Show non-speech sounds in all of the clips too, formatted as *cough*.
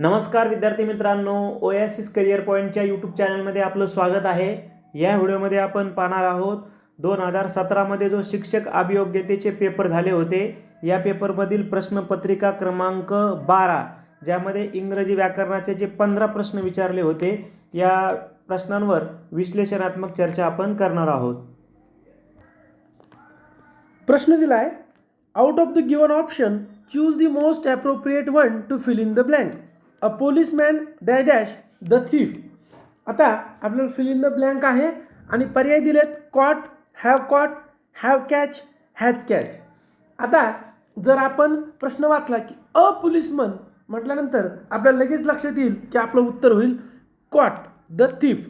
नमस्कार विद्यार्थी मित्रांनो ओएसिस करिअर पॉईंटच्या यूट्यूब चॅनलमध्ये आपलं स्वागत आहे. या व्हिडिओमध्ये आपण पाहणार आहोत दोन हजार सतरामध्ये जो शिक्षक अभियोग्यतेचे पेपर झाले होते या पेपरमधील प्रश्नपत्रिका क्रमांक बारा ज्यामध्ये इंग्रजी व्याकरणाचे जे पंधरा प्रश्न विचारले होते या प्रश्नांवर विश्लेषणात्मक चर्चा आपण करणार आहोत. प्रश्न दिला आहे out of the given option choose the most appropriate one to fill in the blank a policeman डॅ dash the thief आता आपल्याला फिल इन द ब्लँक आहे आणि पर्याय दिलेत caught have caught have catch has catch आता जर आपण प्रश्न वाचला की अ पोलिसमन म्हटल्यानंतर आपल्याला लगेच लक्षात येईल की आपलं उत्तर होईल कॉट द थीफ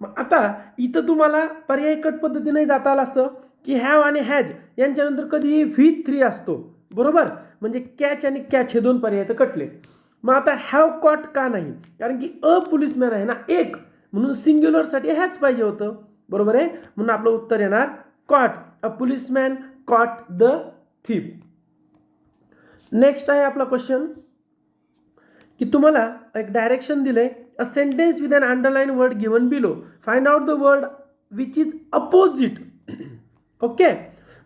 मग आता इथं तुम्हाला पर्याय कट पद्धतीने जाता आलं असतं की हॅव आणि हॅज यांच्यानंतर कधीही व्ही थ्री असतो. बरोबर? म्हणजे कॅच आणि कॅच हे दोन पर्याय तर कटले. मग आता हॅव कॉट का नाही? कारण की अ पोलिसमॅन आहे ना एक. म्हणून सिंग्युलरसाठी ह्याच पाहिजे होतं. बरोबर आहे? म्हणून आपलं उत्तर येणार caught a policeman caught the thief next आहे आपला क्वेश्चन की तुम्हाला एक डायरेक्शन दिले a sentence with an underline word given below find out the word which is opposite okay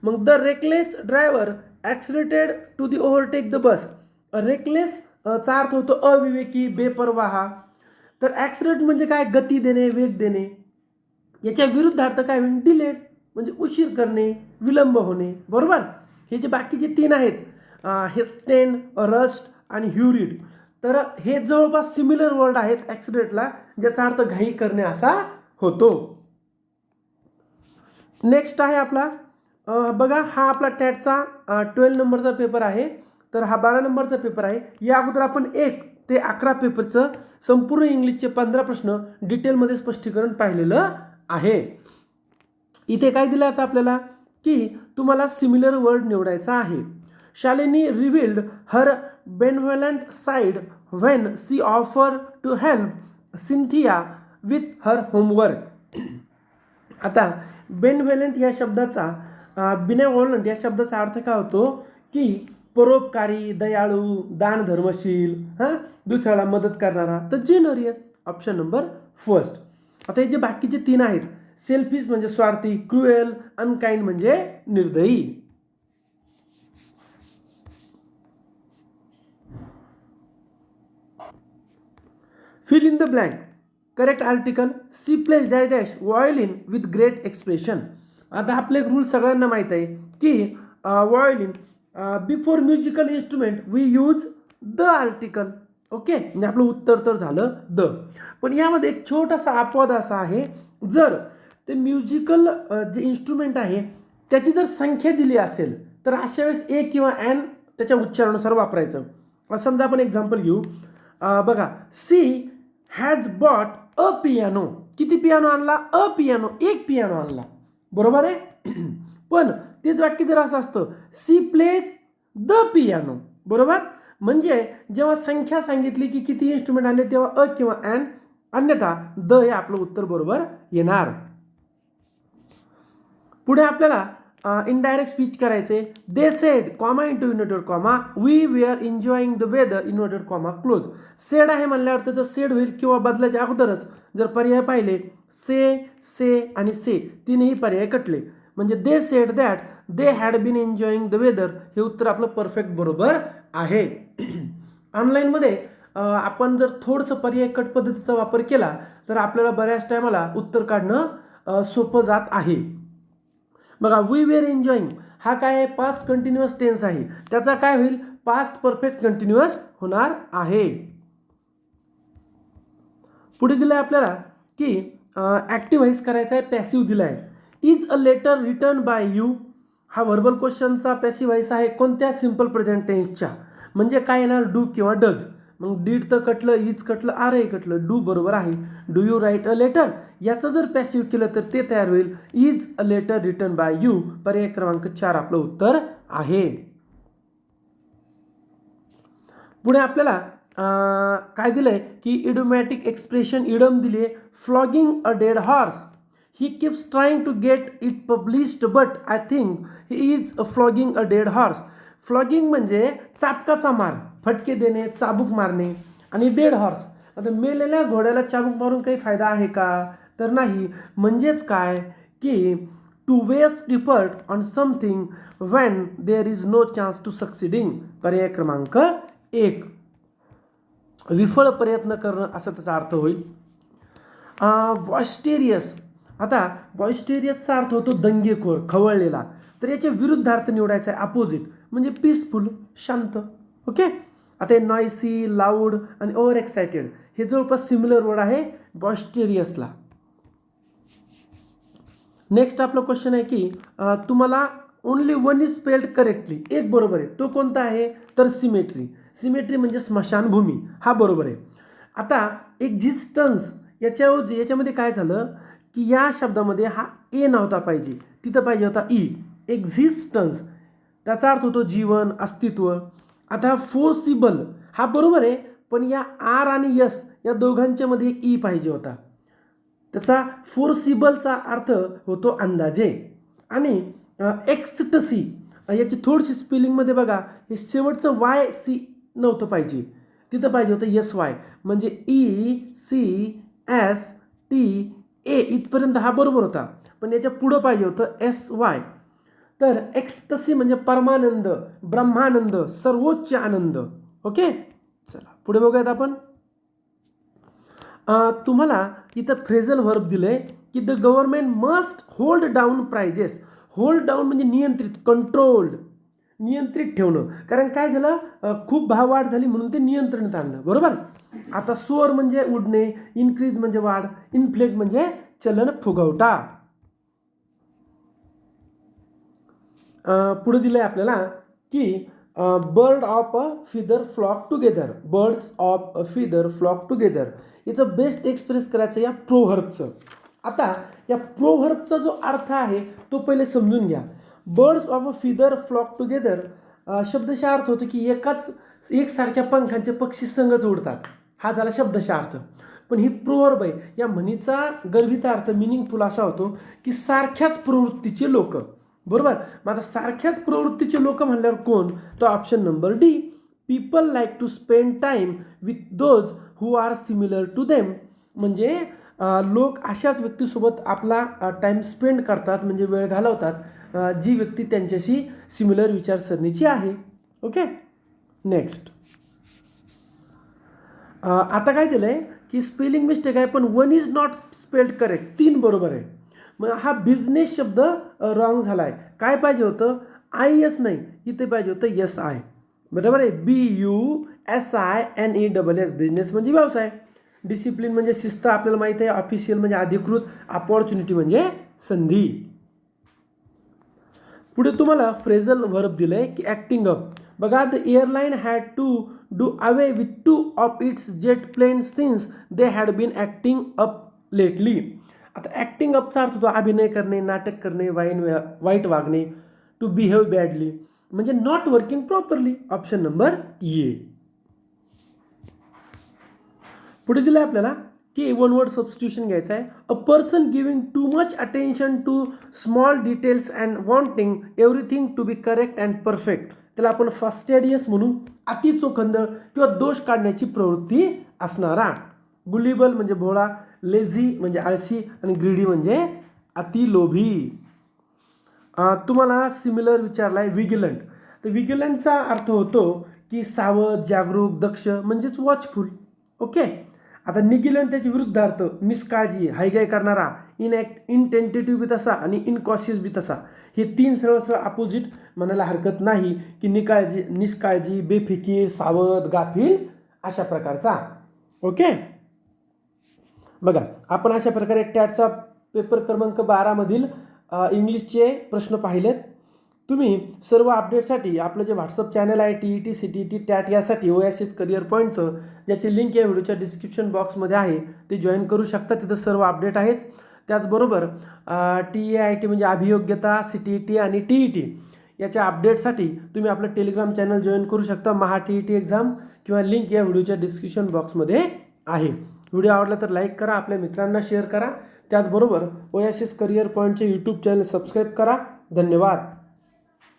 मग the reckless driver accelerated to the overtake the bus a reckless चा अर्थ होतो अविवेकी बेपरवाहा. तर ॲक्सिडेंट म्हणजे काय? गती देणे वेग देणे. याच्या विरुद्धार्थ काय होईल? डिलेट म्हणजे उशीर करणे विलंब होणे. बरोबर? हे जे बाकीचे तीन आहेत हेस्टेन हे स्टेन रस्ट आणि ह्युरिड तर हे जवळपास सिमिलर वर्ड आहेत ॲक्सिडेंटला ज्याचा अर्थ घाई करणे असा होतो. नेक्स्ट आहे आपला. बघा हा आपला टॅटचा ट्वेल्व नंबरचा पेपर आहे. तर हा बारा नंबरचा पेपर आहे. या अगोदर आपण एक ते अकरा पेपरचं संपूर्ण इंग्लिशचे पंधरा प्रश्न डिटेलमध्ये स्पष्टीकरण पाहिलेलं आहे. इथे काय दिलं आता आपल्याला? की तुम्हाला सिमिलर वर्ड निवडायचा आहे. Shalini revealed her benevolent side when she offer to help Cynthia with her homework आता बेनव्हेलंट या शब्दाचा बिनेव्हॉलंट या शब्दाचा अर्थ काय होतो? की परोपकारी दयाळू दानधर्मशील हां? दुसऱ्याला मदत करणारा. तर जेनरियस ऑप्शन नंबर फर्स्ट आता हे जे बाकीचे तीन आहेत सेल्फिश म्हणजे स्वार्थी क्रुएल अनकाइंड म्हणजे निर्दयी. Fill in the blank correct article she plays dash dash violin with great expression आता आपले एक रूल सगळ्यांना माहीत आहे की violin before musical instrument we use the article okay म्हणजे आपलं उत्तर तर झालं द पण यामध्ये एक छोटासा अपवाद असा आहे जर ते म्युझिकल uh, जे इन्स्ट्रुमेंट आहे त्याची जर संख्या दिली असेल तर अशा वेळेस ए किंवा एन त्याच्या उच्चारानुसार वापरायचं. समजा आपण एक्झाम्पल घेऊ. Uh, बघा she has bought a piano किती पियानो आणला? अ पियानो एक पियानो आणला. बरोबर आहे? पण तेच वाक्य जर असं असतं सी प्लेज द पियानो. बरोबर? म्हणजे जेव्हा संख्या सांगितली की किती इन्स्ट्रुमेंट आणले तेव्हा अ किंवा अँड अन्यथा द हे आपलं उत्तर बरोबर येणार. पुढे आपल्याला इनडायरेक्ट स्पीच करायचे. They said comma into inverted comma we we are enjoying the weather inverted comma close said आहे म्हणल्यावर त्याचं सेड होईल किंवा बदलाच्या अगोदरच. जर पर्याय पाहिले से से आणि से तीनही पर्याय कटले. म्हणजे they said that they had been enjoying the weather हे उत्तर आपलं परफेक्ट बरोबर आहे. *clears throat* ऑनलाईनमध्ये आपण जर थोडंसं पर्याय कट पद्धतीचा वापर केला तर आपल्याला बऱ्याच टायमाला उत्तर काढणं सोपं जात आहे. बघा वी वेअर एन्जॉईंग हा काय आहे? पास्ट कंटिन्युअस टेन्स आहे. त्याचा काय होईल? पास्ट परफेक्ट कंटिन्युअस होणार आहे. पुढे दिलं आहे आपल्याला की ॲक्टिव्हाइज करायचा आहे पॅसिव्ह दिला आहे is a letter written by you हा व्हर्बल क्वेश्चनचा पॅसिव्हाइस आहे कोणत्या सिंपल प्रेझेंट टेन्सच्या म्हणजे काय येणार? डू किंवा डज मग डीड तर कटलं इज कटलं आर कटलं. डू बरोबर आहे. Do you write a letter याचं जर पॅसिव्ह केलं तर ते तयार होईल. Is a letter return by you पर्याय क्रमांक चार आपलं उत्तर आहे. पुढे आपल्याला काय दिलं आहे की इडोमॅटिक एक्सप्रेशन इडम दिली आहे flogging a dead horse he keeps trying to get it published but I think he is flogging a dead horse flogging म्हणजे चापकाचा मार फटके देणे चाबूक मारणे आणि डेड हॉर्स आता मेलेल्या घोड्याला चाबूक मारून काही फायदा आहे का? तर नाही. म्हणजेच काय? की to waste the effort on something when there is no chance to succeeding पर्याय क्रमांक एक. विफळ प्रयत्न करणं असा त्याचा अर्थ होईल. वॉस्टेरियस आता बॉइस्टेरियसचा अर्थ होतो दंगेखोर खवळलेला. तर याच्या विरुद्ध अर्थ निवडायचा आहे अपोजिट म्हणजे पीसफुल शांत ओके आता हे नॉईसी लाऊड आणि ओव्हर एक्सायटेड हे जवळपास सिमिलर वर्ड आहे बॉस्टेरियसला नेक्स्ट आपला क्वेश्चन आहे की तुम्हाला only one is spelled correctly एक बरोबर आहे. तो कोणता आहे? तर सिमेट्री सिमेट्री म्हणजे स्मशानभूमी. हा बरोबर आहे. आता एक्झिस्टन्स याच्या याच्यामध्ये काय झालं? की या शब्दामध्ये हा ए नव्हता पाहिजे. तिथं पाहिजे होता ई. एक्झिस्टन्स त्याचा अर्थ होतो जीवन अस्तित्व. आता फोर्सिबल हा बरोबर आहे पण या आर आणि यस या दोघांच्यामध्ये ई पाहिजे होता. त्याचा फोर्सिबलचा अर्थ होतो अंदाजे. आणि एक्सटसी याची थोडीशी स्पेलिंगमध्ये बघा हे शेवटचं वाय सी नव्हतं पाहिजे. तिथं पाहिजे होतं यस वाय म्हणजे E C S T A इथपर्यंत हा बरोबर होता. पण याच्या पुढं पाहिजे होतं एस वाय. तर एक्सटसी म्हणजे परमानंद ब्रह्मानंद सर्वोच्च आनंद. ओके? चला पुढे बघूयात आपण. तुम्हाला इथं फ्रेझल वर्ब दिलं आहे की the government must hold down prices hold down म्हणजे नियंत्रित कंट्रोल्ड नियंत्रित ठेवणं. कारण काय झालं? खूप खूप भाववाढ झाली म्हणून ते नियंत्रणात आणलं. बरोबर? आता सोअर म्हणजे उडणे इन्क्रीज म्हणजे वाढ इन्फ्लेट म्हणजे चलन फुगवटा. पुढे दिलं आहे आपल्याला की bird of a feather flock together birds of a feather flock together याचं बेस्ट एक्सप्रेस करायचं या प्रोहर्बचं आता या प्रोहर्बचा जो अर्थ आहे तो पहिले समजून घ्या. Birds of a feather flock together शब्दशः अर्थ होतो की एकाच एकसारख्या पंखांचे पक्षी संगच उडतात. हा झाला शब्दशः अर्थ. पण ही प्रोहर्ब आहे या म्हणीचा गर्भित अर्थ मिनिंगफुल असा होतो की सारख्याच प्रवृत्तीचे लोक. बरोबर? मग आता सारख्याच प्रवृत्तीचे लोक म्हणल्यावर कोण? तो option number D people like to spend time with those who are similar to them म्हणजे लोक अशाच व्यक्तीसोबत आपला टाईम स्पेंड करतात म्हणजे वेळ घालवतात. जी व्यक्ती त्यांच्याशी सिमिलर विचारसरणीची आहे. ओके नेक्स्ट आता काय दिलं आहे की स्पेलिंग मिस्टेक आहे पण one is not spelled correct तीन बरोबर आहे. मग हा बिझनेस शब्द रॉंग झाला आहे काय पाहिजे होतं? आय एस नाही. इथे पाहिजे होतं एस आय बरोबर आहे? B U S I N E double S business म्हणजे व्यवसाय. डिसिप्लिन म्हणजे शिस्त आपल्याला माहीत आहे. ऑफिशियल म्हणजे अधिकृत. अपॉर्च्युनिटी म्हणजे संधी. पुढे तुम्हाला फ्रेझल वर्ब दिलं आहे की ॲक्टिंग अप बघा the airline had to do away with two of its jet plane since they had been acting up lately आता ॲक्टिंग अपचा अर्थ होतो अभिनय करणे, नाटक करणे, वाईन, वाईट वागणे टू बिहेव बॅडली म्हणजे not working properly option number ये पुढे दिलं आपल्याला की वन वर्ड सबस्टिट्यूशन घ्यायचं आहे. A person giving too much attention to small details and wanting everything to be correct and perfect त्याला आपण फास्टेडियस म्हणून अतिचोखंद किंवा दोष काढण्याची प्रवृत्ती असणारा गुलिबल म्हणजे भोळा लेझी म्हणजे आळशी आणि ग्रीडी म्हणजे अतिलोभी तुम्हाला सिमिलर विचारला आहे विगिलंट तर विगिलंटचा अर्थ होतो की सावध जागरूक दक्ष म्हणजेच वॉचफुल ओके आता निगिलंट त्याची विरुद्ध निष्काळजी हायगाय करणारा इनॅक्ट इनटेंटेटिव्ह बी तसा आणि इनकॉशियस बी तसा. हे तीन सरळ सरळ अपोजिट म्हणायला हरकत नाही की निकाळजी निष्काळजी बेफिकीर सावध गाफील अशा प्रकारचा. ओके? बघा आपण अशा प्रकारे टॅटचा पेपर क्रमांक बारामधील इंग्लिशचे प्रश्न पाहिलेत. तुम्ही सर्व अपडेटसाठी आपलं जे WhatsApp channel T E T C T T TAT tat यासाठी ओ एस एस करिअर पॉईंटचं ज्याची लिंक या व्हिडिओच्या डिस्क्रिप्शन बॉक्समध्ये आहे ते जॉईन करू शकता. तिथं सर्व अपडेट आहेत. त्याचबरोबर टी ए आय टी म्हणजे अभियोग्यता सी टी ई टी आणि टी ई टी याच्या अपडेटसाठी तुम्ही आपलं टेलिग्राम चॅनल जॉईन करू शकता. Maha T E T exam किंवा लिंक या व्हिडिओच्या डिस्क्रिप्शन बॉक्समध्ये आहे. व्हिडिओ आवडला तर लाईक करा आपल्या मित्रांना शेअर करा. त्याचबरोबर ओ एस एस करिअर पॉईंटचे यूट्यूब चॅनल सबस्क्राईब करा. धन्यवाद.